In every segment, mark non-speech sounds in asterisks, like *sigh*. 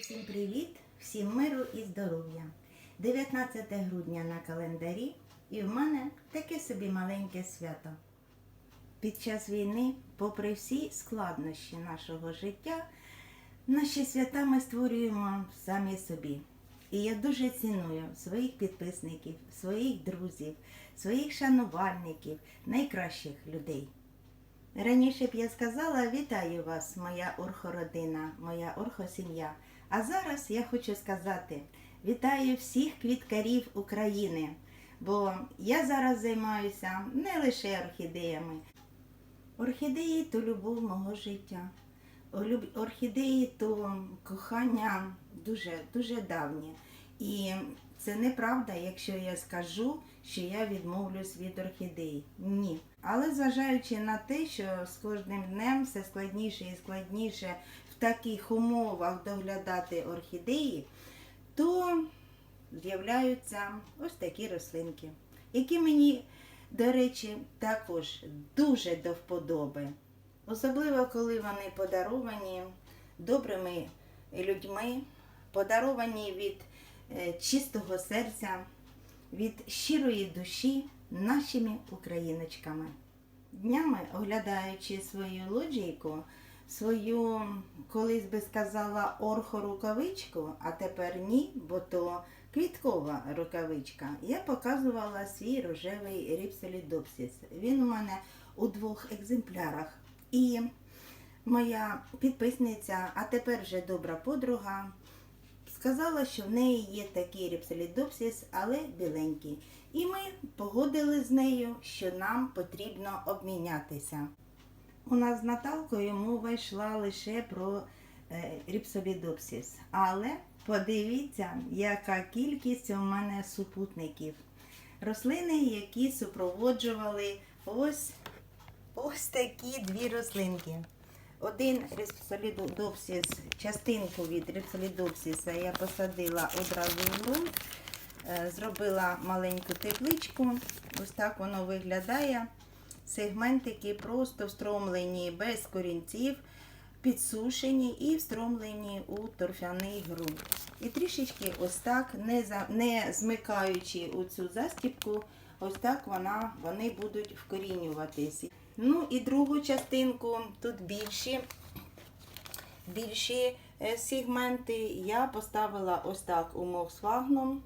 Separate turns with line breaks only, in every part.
Всім привіт, всім миру і здоров'я. 19 грудня на календарі, і в мене таке собі маленьке свято. Під час війни, попри всі складнощі нашого життя, наші свята ми створюємо самі собі. І я дуже ціную своїх підписників, своїх друзів, своїх шанувальників, найкращих людей. Раніше б я сказала вітаю вас, моя орхородина, моя орхосім'я. А зараз я хочу сказати вітаю всіх квіткарів України, бо я зараз займаюся не лише орхідеями. Орхідеї то любов мого життя. Орхідеї то кохання дуже, дуже давнє. І це неправда, якщо я скажу, що я відмовлюсь від орхідей. Ні. Але зважаючи на те, що з кожним днем все складніше і складніше в таких умовах доглядати орхідеї, то з'являються ось такі рослинки, які мені, до речі, також дуже до вподоби. Особливо, коли вони подаровані добрими людьми, подаровані від е, чистого серця, від щирої душі нашими україночками. Днями, оглядаючи свою лоджійку, свою, колись би сказала, орхо-рукавичку, а тепер ні, бо то квіткова рукавичка, я показувала свій рожевий ріпсолідопсіс. Він у мене у двох екземплярах. І моя підписниця, а тепер вже добра подруга, сказала, що в неї є такий ріпсолідопсіс, але біленький. І ми погодили з нею, що нам потрібно обмінятися. У нас з Наталкою мова йшла лише про е, ріпсолідопсіс. Але подивіться, яка кількість у мене супутників. Рослини, які супроводжували ось, ось такі дві рослинки. Один ріпсолідопсіс, частинку від ріпсолідопсіса я посадила одразу в ґрунт, е, зробила маленьку тепличку. Ось так воно виглядає. Сегментики просто встромлені без корінців, підсушені і встромлені у торфяний ґрунт. І трішечки ось так, не, за, не змикаючи у цю застіпку, ось так вона, вони будуть вкорінюватись. Ну і другу частинку, тут більші, більші е, сегменти, я поставила ось так у моксфагном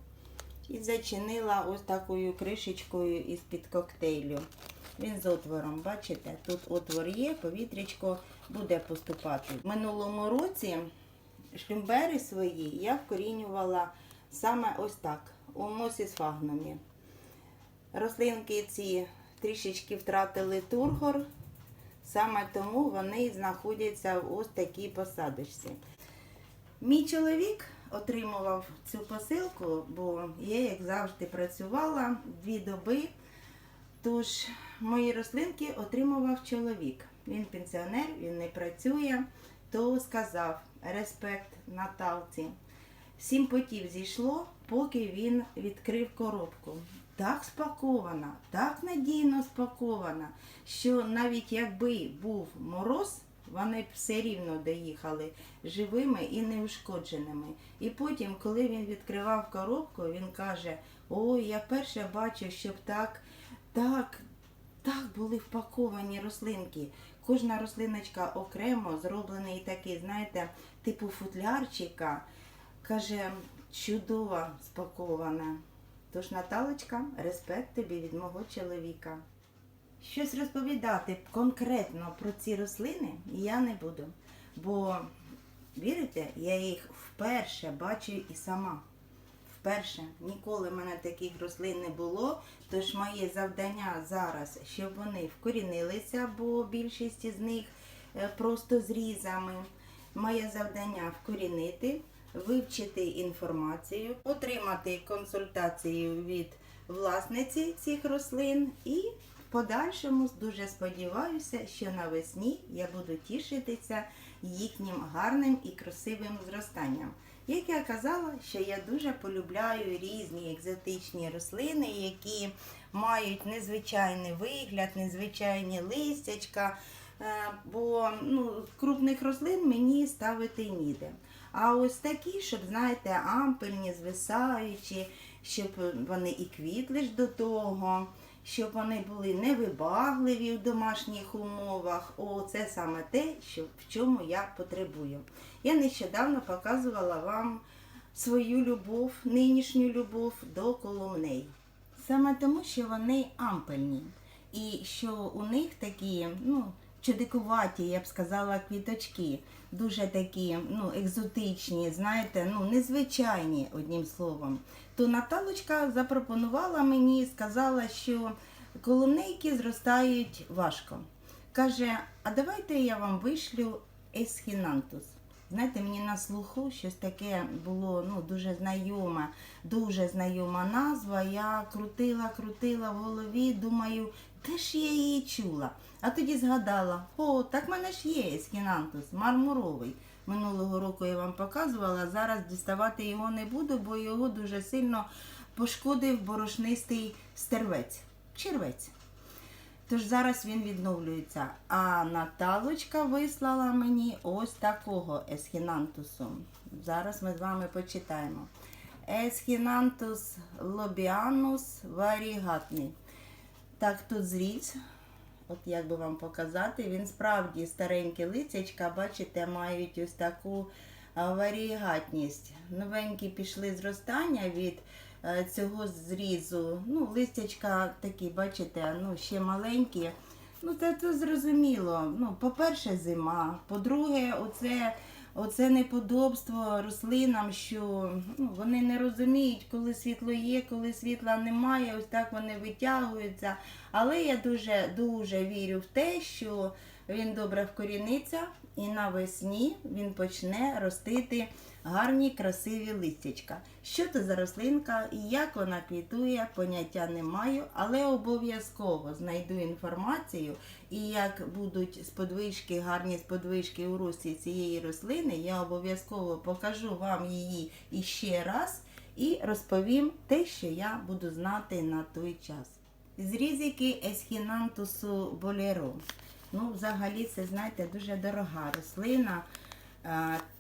і зачинила ось такою кришечкою із-під коктейлю. Він з отвором, бачите, тут отвор є, повітрячко буде поступати. В минулому році шлюмбери свої я вкорінювала саме ось так, у мосісфагнумі. Рослинки ці трішечки втратили тургор, саме тому вони знаходяться в ось такій посадочці. Мій чоловік отримував цю посилку, бо я, як завжди, працювала дві доби. Тож мої рослинки отримував чоловік. Він пенсіонер, він не працює, то сказав респект Наталці. Сім потів зійшло, поки він відкрив коробку. Так спакована, так надійно спакована, що навіть якби був мороз, вони б все рівно доїхали живими і неушкодженими. І потім, коли він відкривав коробку, він каже: Ой, я перше бачу, щоб так, так, так були впаковані рослинки. Кожна рослиночка окремо зроблений такий, знаєте, типу футлярчика. Каже, чудово спакована. Тож, Наталочка, респект тобі від мого чоловіка. Щось розповідати конкретно про ці рослини я не буду. Бо, вірите, я їх вперше бачу і сама. Вперше ніколи в мене таких рослин не було. Тож моє завдання зараз, щоб вони вкорінилися, бо більшість із них е, просто зрізами. Моє завдання вкорінити, вивчити інформацію, отримати консультацію від власниці цих рослин і в подальшому дуже сподіваюся, що навесні я буду тішитися їхнім гарним і красивим зростанням. Як я казала, що я дуже полюбляю різні екзотичні рослини, які мають незвичайний вигляд, незвичайні листячка. Е, Бо ну, крупних рослин мені ставити ніде. А ось такі, щоб, знаєте, ампельні, звисаючі, щоб вони і квітли ж до того, щоб вони були невибагливі в домашніх умовах. О, це саме те, що, в чому я потребую. Я нещодавно показувала вам свою любов, нинішню любов до коломней. Саме тому, що вони ампельні. І що у них такі, ну, чудикуваті, я б сказала, квіточки, дуже такі, ну, екзотичні, знаєте, ну, незвичайні, одним словом. То Наталочка запропонувала мені, сказала, що коломнейки зростають важко. Каже, а давайте я вам вишлю есхінантус. Знаєте, мені на слуху щось таке було ну, дуже знайоме, дуже знайома назва. Я крутила, крутила в голові, думаю, де ж я її чула? А тоді згадала, о, так в мене ж є ескінантус, мармуровий. Минулого року я вам показувала, зараз діставати його не буду, бо його дуже сильно пошкодив борошнистий стервець, червець. Тож зараз він відновлюється. А Наталочка вислала мені ось такого есхінантусу. Зараз ми з вами почитаємо. Есхінантус лобіанус варігатний. Так, тут зріз. От як би вам показати, він справді старенькі лицячка, бачите, мають ось таку варігатність. Новенькі пішли зростання від цього зрізу. Ну, листячка такі, бачите, ну, ще маленькі. Ну, це, це зрозуміло. Ну, по-перше, зима. По-друге, оце, оце неподобство рослинам, що ну, вони не розуміють, коли світло є, коли світла немає. Ось так вони витягуються. Але я дуже дуже вірю в те, що він добре вкоріниться і навесні він почне ростити гарні, красиві листячка. Що це за рослинка і як вона квітує, поняття не маю, але обов'язково знайду інформацію. І як будуть сподвижки, гарні сподвижки у рості цієї рослини, я обов'язково покажу вам її іще раз і розповім те, що я буду знати на той час. Зрізики есхінантусу болеро. Ну, взагалі, це, знаєте, дуже дорога рослина.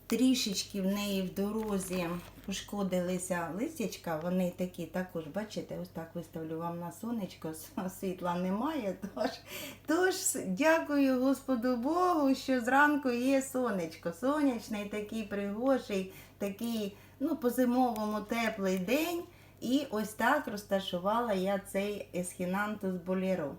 Трішечки в неї в дорозі пошкодилися листячка, вони такі також, бачите, ось так виставлю вам на сонечко, *laughs* світла немає. Тож, тож дякую Господу Богу, що зранку є сонечко. Сонячний такий пригожий, такий ну, по-зимовому теплий день. І ось так розташувала я цей есхінантус боліро.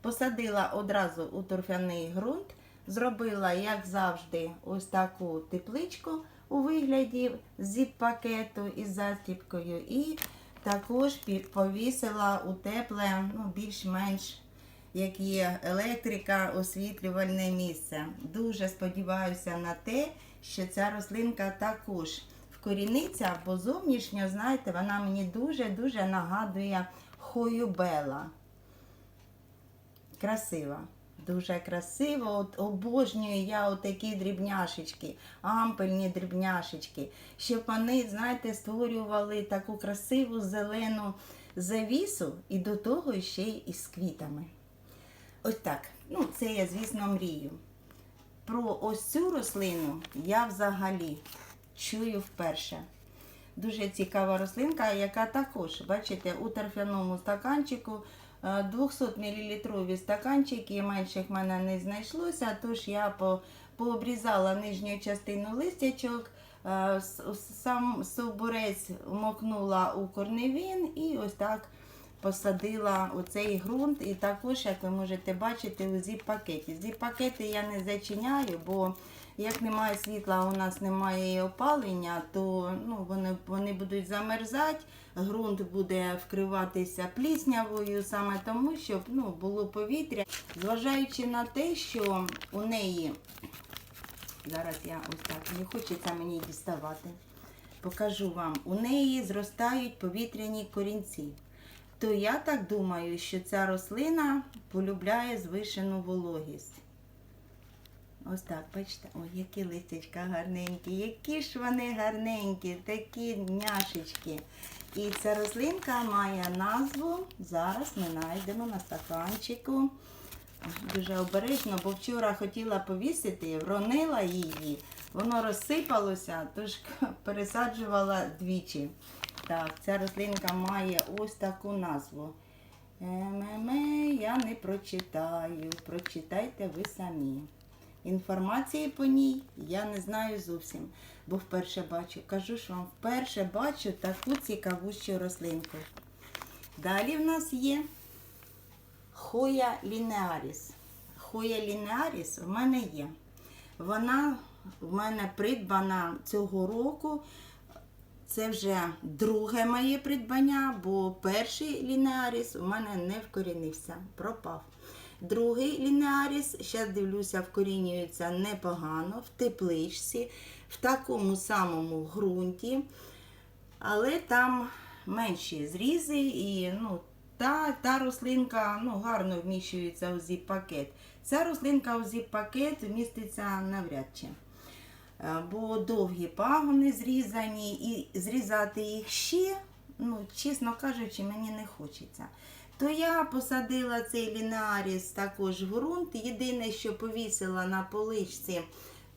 Посадила одразу у торфяний ґрунт, зробила, як завжди, ось таку тепличку у вигляді зіп-пакету із застіпкою. І також повісила у тепле, ну, більш-менш як є електрика, освітлювальне місце. Дуже сподіваюся на те, що ця рослинка також вкоріниться, бо зовнішньо, знаєте, вона мені дуже-дуже нагадує хоюбела. Красива. Дуже красиво. От обожнюю я отакі дрібняшечки, ампельні дрібняшечки, щоб вони, знаєте, створювали таку красиву зелену завісу і до того ще й із квітами. Ось так. Ну, це я, звісно, мрію. Про ось цю рослину я взагалі чую вперше. Дуже цікава рослинка, яка також, бачите, у торфяному стаканчику е, 200 мл стаканчики, менших в мене не знайшлося, тож я по, пообрізала нижню частину листячок, е, сам соборець вмокнула у корневін і ось так посадила у цей ґрунт. І також, як ви можете бачити, у зіп-пакеті. Зіп-пакети я не зачиняю, бо як немає світла, у нас немає і опалення, то ну, вони, вони будуть замерзати, ґрунт буде вкриватися пліснявою, саме тому, щоб ну, було повітря. Зважаючи на те, що у неї, зараз я ось так, не хочеться мені діставати, покажу вам, у неї зростають повітряні корінці. То я так думаю, що ця рослина полюбляє звишену вологість. Ось так, бачите, ой, які листячка гарненькі, які ж вони гарненькі, такі няшечки. І ця рослинка має назву. Зараз ми знайдемо на стаканчику. Дуже обережно, бо вчора хотіла повісити, вронила її, воно розсипалося, тож *laughs* пересаджувала двічі. Так, ця рослинка має ось таку назву. Еме, я не прочитаю. Прочитайте ви самі. Інформації по ній я не знаю зовсім, бо вперше бачу. Кажу ж вам, вперше бачу таку цікавущу рослинку. Далі в нас є Хоя лінеаріс. Хоя лінеаріс в мене є. Вона в мене придбана цього року. Це вже друге моє придбання, бо перший лінеаріс у мене не вкорінився, пропав. Другий лінеаріс, зараз дивлюся, вкорінюється непогано, в тепличці, в такому самому ґрунті, але там менші зрізи і ну, та, та рослинка ну, гарно вміщується у зіп-пакет. Ця рослинка у зіп-пакет вміститься навряд чи. Е, Бо довгі пагони зрізані, і зрізати їх ще, ну, чесно кажучи, мені не хочеться. То я посадила цей лінеаріс також в ґрунт. Єдине, що повісила на поличці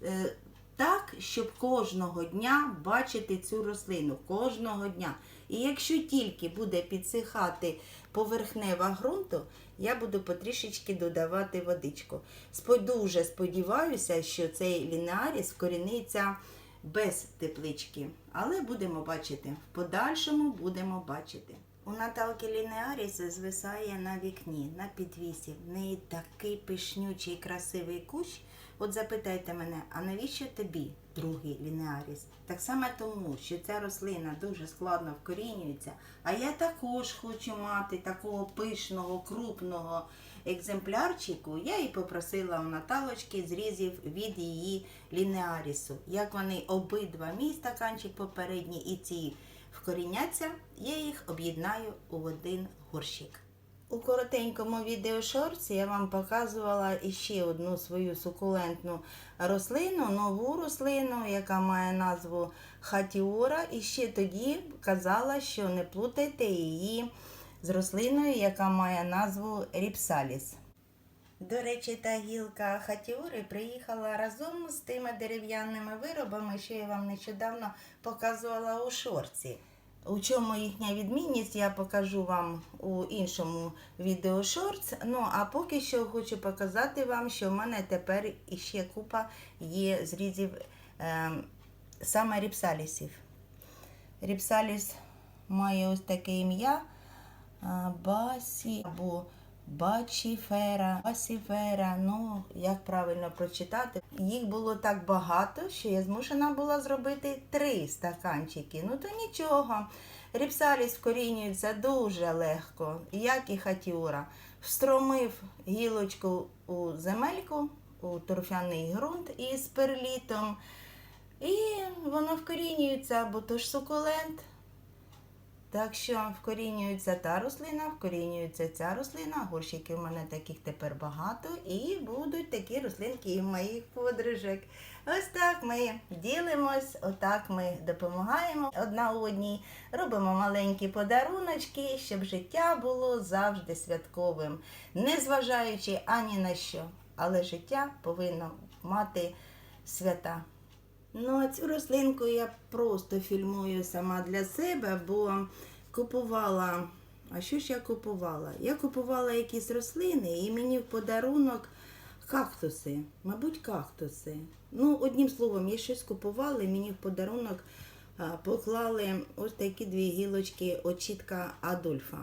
е, так, щоб кожного дня бачити цю рослину. Кожного дня. І якщо тільки буде підсихати поверхнева ґрунту, я буду потрішечки додавати водичку. Дуже сподіваюся, що цей лінеаріс вкоріниться без теплички. Але будемо бачити. В подальшому будемо бачити. У Наталки Лінеаріс звисає на вікні, на підвісі. В неї такий пишнючий красивий кущ. От запитайте мене, а навіщо тобі другий лінеаріс? Так само тому, що ця рослина дуже складно вкорінюється, а я також хочу мати такого пишного, крупного екземплярчику. Я і попросила у Наталочки зрізів від її лінеарісу. Як вони обидва, мій стаканчик попередній і ці вкоріняться, я їх об'єднаю у один горщик. У коротенькому відеошорці я вам показувала іще одну свою сукулентну рослину, нову рослину, яка має назву хатіора. І ще тоді казала, що не плутайте її з рослиною, яка має назву ріпсаліс. До речі, та гілка хатіори приїхала разом з тими дерев'яними виробами, що я вам нещодавно показувала у шорці. У чому їхня відмінність, я покажу вам у іншому відео шортс. Ну а поки що хочу показати вам, що в мене тепер іще купа є зрізів е, саме ріпсалісів. Ріпсаліс має ось таке ім'я Басі або Бачіфера, Басіфера, ну як правильно прочитати. Їх було так багато, що я змушена була зробити три стаканчики. Ну то нічого. Ріпсаліс вкорінюється дуже легко, як і хатіура. Встромив гілочку у земельку, у торфяний ґрунт із перлітом. І воно вкорінюється, бо то ж сукулент. Так що вкорінюється та рослина, вкорінюється ця рослина. Горщиків у мене таких тепер багато. І будуть такі рослинки і в моїх подружок. Ось так ми ділимось, отак ми допомагаємо одна одній, робимо маленькі подаруночки, щоб життя було завжди святковим, незважаючи ані на що. Але життя повинно мати свята. Ну, а цю рослинку я просто фільмую сама для себе, бо купувала. А що ж я купувала? Я купувала якісь рослини і мені в подарунок кактуси. Мабуть, кактуси. Ну, одним словом, я щось купувала і мені в подарунок поклали ось такі дві гілочки очітка Адольфа.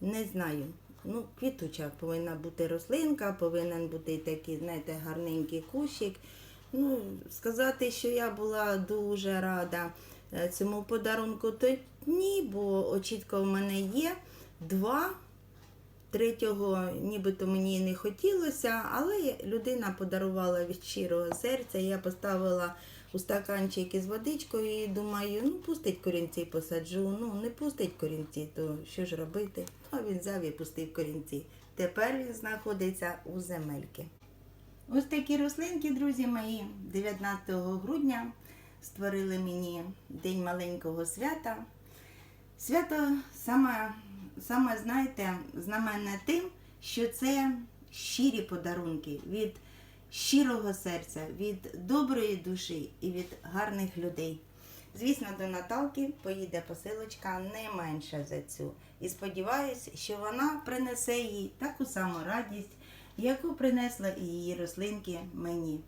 Не знаю. Ну, квітуча повинна бути рослинка, повинен бути такий, знаєте, гарненький кущик. Ну, сказати, що я була дуже рада е, цьому подарунку, то ні, бо очітка у мене є два. Третього нібито мені не хотілося, але людина подарувала від щирого серця. Я поставила у стаканчик із водичкою і думаю, ну пустить корінці посаджу. Ну не пустить корінці, то що ж робити? А він взяв і пустив корінці. Тепер він знаходиться у земельки. Ось такі рослинки, друзі мої, 19 грудня створили мені День маленького свята. Свято саме, саме знаєте, знаменне тим, що це щирі подарунки від щирого серця, від доброї душі і від гарних людей. Звісно, до Наталки поїде посилочка не менша за цю. І сподіваюся, що вона принесе їй таку саму радість, яку принесла і її рослинки мені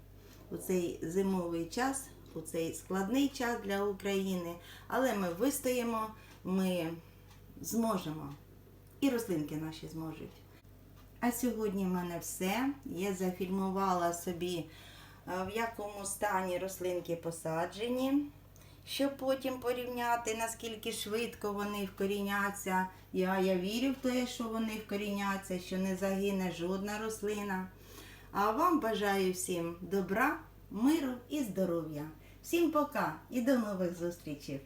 у цей зимовий час, у цей складний час для України. Але ми вистоїмо, ми зможемо. І рослинки наші зможуть. А сьогодні в мене все. Я зафільмувала собі, е, в якому стані рослинки посаджені, щоб потім порівняти, наскільки швидко вони вкоріняться. Я, я вірю в те, що вони вкоріняться, що не загине жодна рослина. А вам бажаю всім добра, миру і здоров'я. Всім пока і до нових зустрічей!